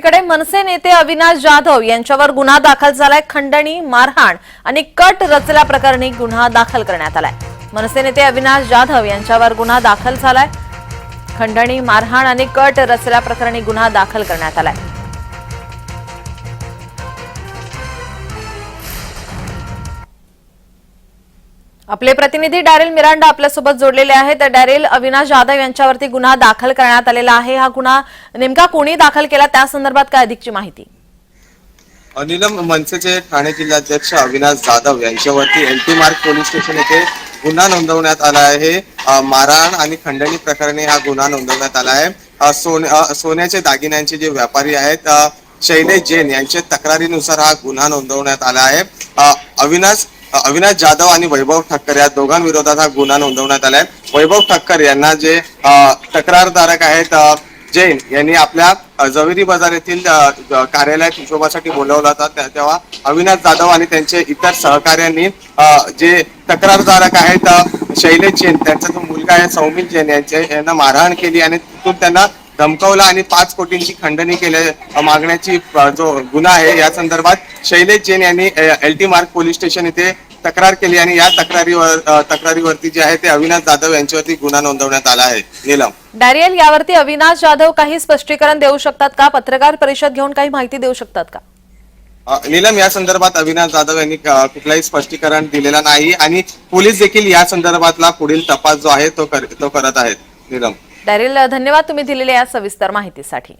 कडे मनसे नेते अविनाश जाधव यांच्यावर गुन्हा दाखल झालाय. खंडणी मारहाण आणि कट रचल्याप्रकरणी गुन्हा दाखल करण्यात आलाय. मनसे नेते अविनाश जाधव यांच्यावर गुन्हा दाखल झालाय. खंडणी मारहाण आणि कट रचल्याप्रकरणी गुन्हा दाखल करण्यात आलाय. आपले प्रतिनिधी डॅरेल मिरांडा आपल्यासोबत जोडलेले आहेत. तर डॅरेल अविनाश जाधव यांच्यावरती गुन्हा दाखल करण्यात आलेला आहे. हा गुन्हा नेमका कोणी दाखल केला? त्या संदर्भात काय अधिकची माहिती? अनिलम मनसेचे ठाणे जिल्हाध्यक्ष अविनाश जाधव यांच्यावरती एलटी मार्ग पोलीस स्टेशन येथे गुन्हा नोंदवण्यात आला आहे. मारहाण आणि खंडणी प्रकरणी हा गुन्हा नोंदवण्यात आला आहे. सोन सोन्याचे दागिन्यांचे जे व्यापारी आहेत अ, शैलेश जैन यांच्या तक्रारीनुसार हा गुन्हा नोंदवण्यात आला आहे. अविनाश अविनाश जाधव आणि वैभव ठक्कर या दोघांविरोधात हा गुन्हा नोंदवण्यात आलाय. वैभव ठक्कर यांना जे तक्रारधारक आहेत जैन यांनी आपल्या जवेरी बाजार येथील कार्यालयात हिशोबासाठी बोलवला होता. त्या- तेव्हा अविनाश जाधव आणि त्यांचे इतर सहकार्यांनी जे तक्रारधारक आहेत शैलेश जैन त्यांचा जो मुलगा आहे सौमिल जैन यांचे यांना मारहाण केली आणि तिथून त्यांना धमकवला आणि पाच कोटींची खंडणी केल्या मागण्याची जो गुन्हा आहे या संदर्भात शैलेश जैन यांनी L T Marg police station येथे तक्रार केली आणि या तक्रारीवर तक्रारीवरती जे आहे ते अविनाश जाधव यांच्यावरती गुन्हा नोंदवण्यात आला आहे. नीलम. डॅरियल यावरती अविनाश जाधव काही स्पष्टीकरण देऊ शकतात का? पत्रकार परिषद घेऊन काही माहिती देऊ शकतात का? नीलम या संदर्भात अविनाश जाधव यांनी कुठलाही स्पष्टीकरण दिलेलं नाही आणि पोलीस देखील या संदर्भातला पुढील तपास जो आहे तो कर- तो करत आहेत. नीलम. डॅरिल धन्यवाद तुम्ही दिलेल्या या सविस्तर माहितीसाठी.